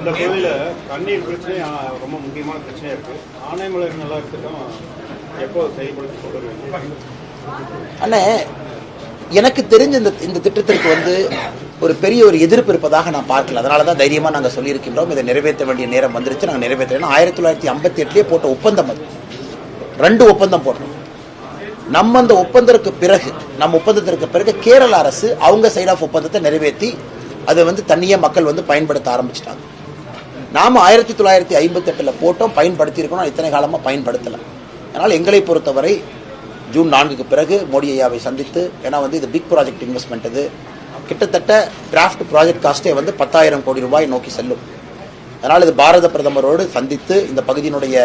இந்த கோயில தண்ணீர் பிரச்சனை ரொம்ப முக்கியமான பிரச்சனையா இருக்கு. ஆனைமலை நல்லா இருக்கட்டும் எப்போ செயல்படுத்தி கொண்டு அண்ணே எனக்கு தெரிஞ்ச இந்த இந்த திட்டத்திற்கு வந்து ஒரு பெரிய ஒரு எதிர்ப்பு இருப்பதாக நான் பார்க்கல. அதனால தான் தைரியமாக நாங்கள் சொல்லியிருக்கின்றோம். இதை நிறைவேற்ற வேண்டிய நேரம் வந்துருச்சு. நாங்கள் நிறைவேற்றுறோம் ஆயிரத்தி தொள்ளாயிரத்தி ஐம்பத்தி எட்டுலேயே போட்ட ஒப்பந்தம் அது. ரெண்டு ஒப்பந்தம் போட்டோம். நம்ம அந்த ஒப்பந்தத்திற்கு பிறகு நம்ம ஒப்பந்தத்திற்கு பிறகு கேரள அரசு அவங்க சைட் ஆஃப் ஒப்பந்தத்தை நிறைவேற்றி அதை வந்து தண்ணியை மக்கள் வந்து பயன்படுத்த ஆரம்பிச்சிட்டாங்க. நாம் ஆயிரத்தி தொள்ளாயிரத்தி ஐம்பத்தெட்டில் போட்டோம் பயன்படுத்தியிருக்கணும் இத்தனை காலமாக பயன்படுத்தலை. அதனால் எங்களை பொறுத்தவரை ஜூன் நான்குக்கு பிறகு மோடி ஐயாவை சந்தித்து ஏன்னா வந்து இது பிக் ப்ராஜெக்ட் இன்வெஸ்ட்மெண்ட் இது. கிட்டத்தட்ட டிராஃப்ட் ப்ராஜெக்ட் காஸ்ட்டே வந்து பத்தாயிரம் கோடி ரூபாய் நோக்கி செல்லும். அதனால் இது பாரத பிரதமரோடு சந்தித்து இந்த பகுதியினுடைய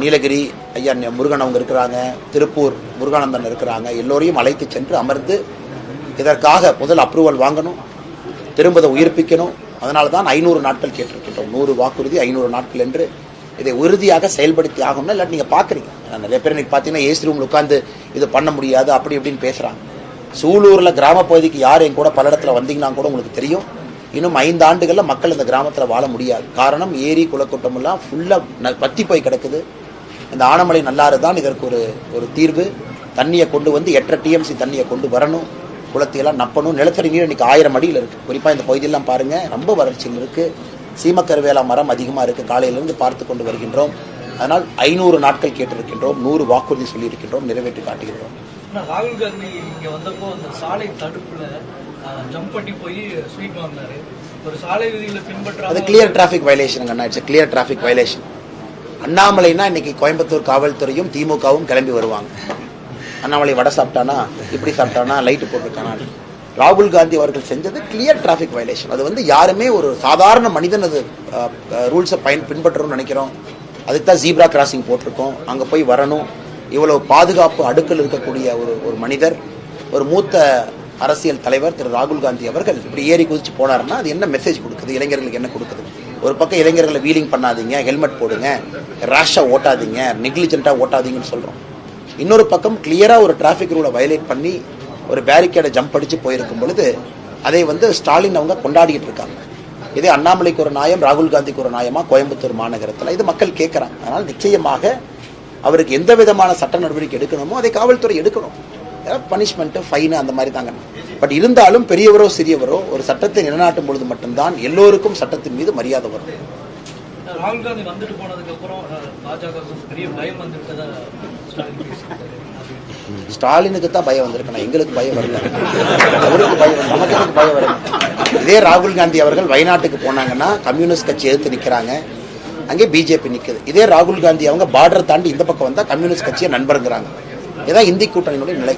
நீலகிரி ஐயா முருகன் அவங்க இருக்கிறாங்க திருப்பூர் முருகானந்தன் இருக்கிறாங்க எல்லோரையும் அழைத்து சென்று அமர்ந்து இதற்காக முதல் அப்ரூவல் வாங்கணும் திரும்ப அதை உயிர்ப்பிக்கணும் அதனால தான் ஐநூறு நாட்கள் கேட்டிருக்கின்றோம். நூறு வாக்குறுதி ஐநூறு நாட்கள் என்று இதை உறுதியாக செயல்படுத்தி ஆகணும்னா இல்லாட்டி நீங்கள் பார்க்குறீங்க. நிறைய பேர் இன்னைக்கு பார்த்தீங்கன்னா ஏசி ரூமில் உட்காந்து இது பண்ண முடியாது அப்படி இப்படின்னு பேசுகிறாங்க சூலூரில் கிராம பகுதிக்கு யார் என் கூட பல இடத்துல வந்தீங்கன்னா கூட உங்களுக்கு தெரியும். இன்னும் ஐந்து ஆண்டுகளில் மக்கள் இந்த கிராமத்தில் வாழ முடியாது. காரணம் ஏரி குளக்கூட்டம் எல்லாம் ஃபுல்லாக வத்தி போய் கிடக்குது. இந்த ஆனமலை நல்லாறு தான் இதற்கு ஒரு ஒரு தீர்வு. தண்ணியை கொண்டு வந்து எட்டரை டிஎம்சி தண்ணியை கொண்டு வரணும். குளத்தையெல்லாம் நப்பணும். நிலத்தடி நீர் இன்னைக்கு ஆயிரம் அடியில் இருக்குது குறிப்பாக இந்த பகுதியெல்லாம் பாருங்க ரொம்ப வறட்சியில் இருக்குது சீமக்கருவேலா மரம் அதிகமாக இருக்குது காலையிலிருந்து பார்த்து கொண்டு வருகின்றோம். அதனால் ஐநூறு நாட்கள் கேட்டிருக்கின்றோம். நூறு வாக்குறுதி சொல்லியிருக்கின்றோம். நிறைவேற்றி காட்டுகின்றோம். ராகுல் காந்தி இங்க வந்தப்போ அந்த சாலை தடுப்புல ஜம்ப் பண்ணி போய் ஸ்வீட் வாங்கினாரு ஒரு சாலை விதிகளை அது பின்பற்றாம கிளியர் டிராஃபிக் வயலேஷன் அண்ணா இட்ஸ் கிளியர் டிராஃபிக் வயலேஷன் அண்ணாமலைனா இன்னைக்கு கோயம்புத்தூர் காவல்துறையும் திமுகவும் கிளம்பி வருவாங்க. அண்ணாமலை வடை சாப்பிட்டானா இப்படி சாப்பிட்டானா லைட்டு போட்டிருக்கானா? ராகுல் காந்தி அவர்கள் செஞ்சது கிளியர் டிராஃபிக் வயலேஷன் அது வந்து யாருமே ஒரு சாதாரண மனிதன் அது ரூல்ஸை பயன் பின்பற்றணும்னு நினைக்கிறோம். அதுக்கு தான் ஜீப்ரா கிராசிங் போட்டிருக்கோம். அங்கே போய் வரணும். இவ்வளவு பாதுகாப்பு அடுக்கில் இருக்கக்கூடிய ஒரு ஒரு மனிதர் ஒரு மூத்த அரசியல் தலைவர் திரு ராகுல் காந்தி அவர்கள் இப்படி ஏறி குதிச்சு போனாருன்னா அது என்ன மெசேஜ் கொடுக்குது? இளைஞர்களுக்கு என்ன கொடுக்குது? ஒரு பக்கம் இளைஞர்களை வீலிங் பண்ணாதீங்க ஹெல்மெட் போடுங்க ரேஷாக ஓட்டாதீங்க நெக்லிஜென்ட்டாக ஓட்டாதீங்கன்னு சொல்கிறோம் இன்னொரு பக்கம் கிளியராக ஒரு டிராஃபிக் ரூலை வயலேட் பண்ணி ஒரு பேரிகேடை ஜம்ப் அடித்து போயிருக்கும் பொழுது அதை வந்து ஸ்டாலின் அவங்க கொண்டாடிக்கிட்டு இருக்காங்க. இதே அண்ணாமலைக்கு ஒரு நாயம் ராகுல் காந்திக்கு ஒரு நியாயமா கோயம்புத்தூர் மாநகரத்தில்? இது மக்கள் கேட்குறாங்க அதனால் நிச்சயமாக அவருக்கு எந்த விதமான சட்ட நடவடிக்கை எடுக்கணுமோ அதை காவல்துறை எடுக்கணும். பனிஷ்மெண்ட்டு ஃபைனு அந்த மாதிரி தாங்க. பட் இருந்தாலும் பெரியவரோ சிறியவரோ ஒரு சட்டத்தை நிலைநாட்டும் பொழுது மட்டும்தான் எல்லோருக்கும் சட்டத்தின் மீது மரியாதை வரும். ராகுல் காந்தி வந்துட்டு போனதுக்கு அப்புறம் பாஜக பெரிய பயம் வந்துட்டதா ஸ்டாலினுக்கு தான் பயம் வந்திருக்கணும் எங்களுக்கு பயம் வரல. அவருக்கு பயம் நமக்கு பயம் வரல? இதே ராகுல் காந்தி அவர்கள் வயநாட்டுக்கு போனாங்கன்னா கம்யூனிஸ்ட் கட்சி எதிர்த்து நிற்கிறாங்க அங்கே பிஜேபி நிற்குது இதே ராகுல் காந்தி அவங்க பார்டர் தாண்டி இந்த பக்கம் வந்தால் கம்யூனிஸ்ட் கட்சியை நண்பருங்கிறாங்க. இதான் இந்தி கூட்டணியினுடைய நிலை.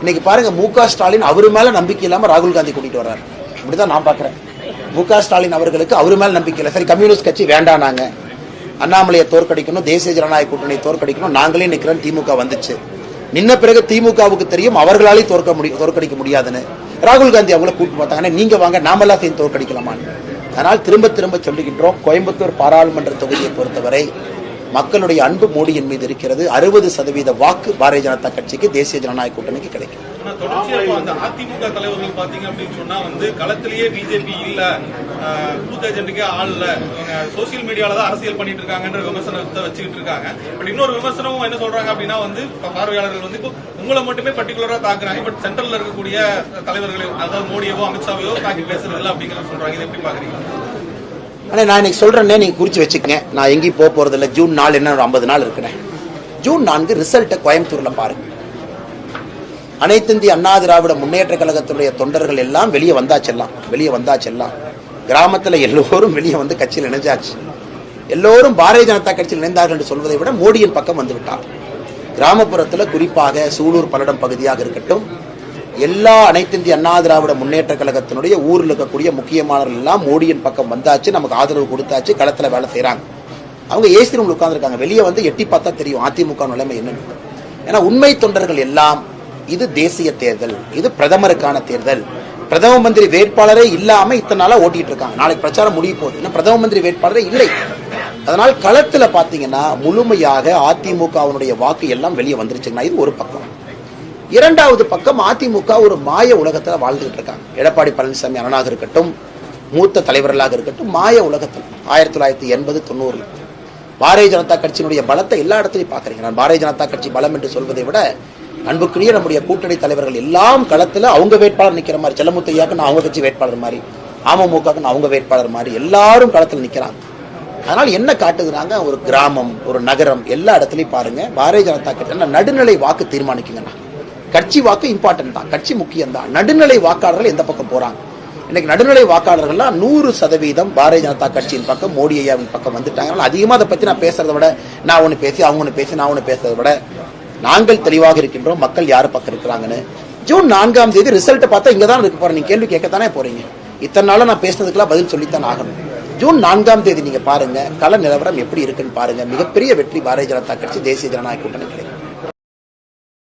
இன்னைக்கு பாருங்க மு க ஸ்டாலின் அவர் மேல நம்பிக்கை இல்லாமல் ராகுல் காந்தி கூட்டிகிட்டு வர்றாரு. இப்படிதான் நான் பார்க்குறேன். மு க ஸ்டாலின் அவர்களுக்கு அவர் மேல் நம்பிக்கை இல்லை. சரி கம்யூனிஸ்ட் கட்சி வேண்டாம் நாங்க. அண்ணாமலையை தோற்கடிக்கணும் தேசிய ஜனநாயக கூட்டணியை தோற்கடிக்கணும். நாங்களே நிக்கிறோம் திமுக வந்துச்சு. நின்ன பிறகு திமுகவுக்கு தெரியும் அவர்களாலே தோற்க முடியும் தோற்கடிக்க முடியாதுன்னு. ராகுல் காந்தி அவங்கள கூட்டு பார்த்தாங்க நீங்க வாங்க நாமெல்லாம் சேர்ந்து தோற்கடிக்கலாமான்னு. அதனால் திரும்ப திரும்ப சொல்லுகின்றோம் கோயம்புத்தூர் பாராளுமன்ற தொகுதியை பொறுத்தவரை மக்களுடைய அன்பு மோடியின் மீது இருக்கிறது. அறுபது சதவீத வாக்கு பாரதிய ஜனதா கட்சிக்கு தேசிய ஜனநாயக கூட்டணிக்கு கிடைக்கும். ஆனா தொடர்ச்சியா அதிமுக தலைவர்கள் பாத்தீங்க அப்படின்னு சொன்னா வந்து களத்திலேயே பிஜேபி இல்ல பூத் ஏஜென்ட்டுக்கே ஆள் இல்ல. சோசியல் மீடியால தான் அரசியல் பண்ணிட்டு இருக்காங்கன்ற விமர்சனத்தை வச்சுக்கிட்டு இருக்காங்க. பட் இன்னொரு விமர்சனமும் என்ன சொல்றாங்க அப்படின்னா வந்து இப்ப பார்வையாளர்கள் வந்து இப்போ உங்களை மட்டுமே பர்டிகுலரா தாக்குறாங்க. பட் சென்ட்ரல்ல இருக்கக்கூடிய தலைவர்களை அதாவது மோடியவோ அமித்ஷாவையோ தாக்கி பேசுறது இல்ல அப்படிங்கறத சொல்றாங்க. இதை எப்படி பாக்குறீங்க? ஆனா நான் இன்னைக்கு சொல்றேன்னே நீங்க குறிச்சு வச்சுக்கங்க. நான் எங்கேயும் போக போறது இல்லை ஜூன் நாலு என்ன ஒரு ஐம்பது நாள் இருக்கிறேன் ஜூன் நான்கு ரிசல்ட்டை கோயம்புத்தூர்ல பாருங்க. அனைத்து இந்திய அண்ணா திராவிட முன்னேற்ற கழகத்துடைய தொண்டர்கள் எல்லாம் வெளியே வந்தாச்செல்லாம் வெளியே வந்தாச்செல்லாம் கிராமத்தில் எல்லோரும் வெளியே வந்து கட்சியில் இணைஞ்சாச்சு. எல்லோரும் பாரதிய ஜனதா கட்சியில் இணைந்தார்கள் என்று சொல்வதை விட மோடியின் பக்கம் வந்து விட்டார். குறிப்பாக சூலூர் பல்லடம் பகுதியாக இருக்கட்டும் எல்லா அனைத்து இந்திய அண்ணா திராவிட முன்னேற்ற கழகத்தினுடைய ஊரில் இருக்கக்கூடிய முக்கியமானவர்கள் எல்லாம் மோடியின் பக்கம் வந்தாச்சு நமக்கு ஆதரவு கொடுத்தாச்சு களத்தில் வேலை செய்கிறாங்க அவங்க ஏசி ரூமில் உட்கார்ந்துருக்காங்க. வெளியே வந்து எட்டி பார்த்தா தெரியும் அதிமுக நிலைமை என்னன்னு. ஏன்னா உண்மை தொண்டர்கள் எல்லாம் இது தேசிய தேர்தல் இது பிரதமருக்கான தேர்தல். பிரதம மந்திரி வேட்பாளரே இல்லாம இத்தனை நாளா ஓட்டிட்டு இருக்காங்க. நாளைக்கு பிரச்சாரம் முடிய போகுது. ஏன்னா பிரதம மந்திரி வேட்பாளரே இல்லை. அதனால் களத்துல பாத்தீங்கன்னா முழுமையாக அதிமுகவினுடைய வாக்கு எல்லாம் வெளியே வந்துருச்சுங்கன்னா இது ஒரு பக்கம். இரண்டாவது பக்கம் அதிமுக ஒரு மாய உலகத்தில் வாழ்ந்துகிட்டு இருக்காங்க. எடப்பாடி பழனிசாமி அரணாக இருக்கட்டும் மூத்த தலைவர்களாக இருக்கட்டும் மாய உலகத்தில். ஆயிரத்தி தொள்ளாயிரத்தி எண்பது தொண்ணூறு. பாரதிய ஜனதா கட்சியினுடைய பலத்தை எல்லா இடத்துலையும் பார்க்குறீங்க. நான் பாரதிய ஜனதா கட்சி பலம் என்று சொல்வதை விட அன்புக்குரிய நம்முடைய கூட்டணி தலைவர்கள் எல்லாம் களத்தில் அவங்க வேட்பாளர் நிற்கிற மாதிரி செல்லமுத்தையாக்கு நான் அவங்க கட்சி வேட்பாளர் மாதிரி அமமுகக்கு நான் அவங்க வேட்பாளர் மாதிரி எல்லாரும் களத்தில் நிற்கிறாங்க அதனால் என்ன காட்டுகிறாங்க? ஒரு கிராமம் ஒரு நகரம் எல்லா இடத்துலையும் பாருங்கள் பாரதிய ஜனதா கட்சி நடுநிலை வாக்கு தீர்மானிக்குங்கண்ணா கட்சி வாக்கு இம்பார்ட்டன்ட் தான் கட்சி முக்கியம் தான். நடுநிலை வாக்காளர்கள் எந்த பக்கம் போறாங்க? இன்னைக்கு நடுநிலை வாக்காளர்கள்லாம் நூறு சதவீதம் பாரதிய ஜனதா கட்சியின் பக்கம் மோடி ஐயாவின் பக்கம் வந்துட்டாங்க அதனால அதிகமா அதை பத்தி நான் பேசுறதை விட நான் ஒண்ணு பேசி அவங்க ஒண்ணு பேசி நான் ஒண்ணு பேசுறதை விட நாங்கள் தெளிவாக இருக்கின்றோம் மக்கள் யார் பக்கம் இருக்கிறாங்கன்னு. ஜூன் நான்காம் தேதி ரிசல்ட்டை பார்த்தா இங்க தான் இருக்க போறேன். நீங்க கேள்வி கேட்கத்தானே போறீங்க. இத்தனை நாளா நான் பேசுனதுக்கெல்லாம் பதில் சொல்லித்தான் ஆகணும். ஜூன் நான்காம் தேதி நீங்க பாருங்க கள நிலவரம் எப்படி இருக்குன்னு பாருங்க. மிகப்பெரிய வெற்றி பாரதிய ஜனதா கட்சி தேசிய ஜனநாயக கூட்டணி கிடைக்கும்.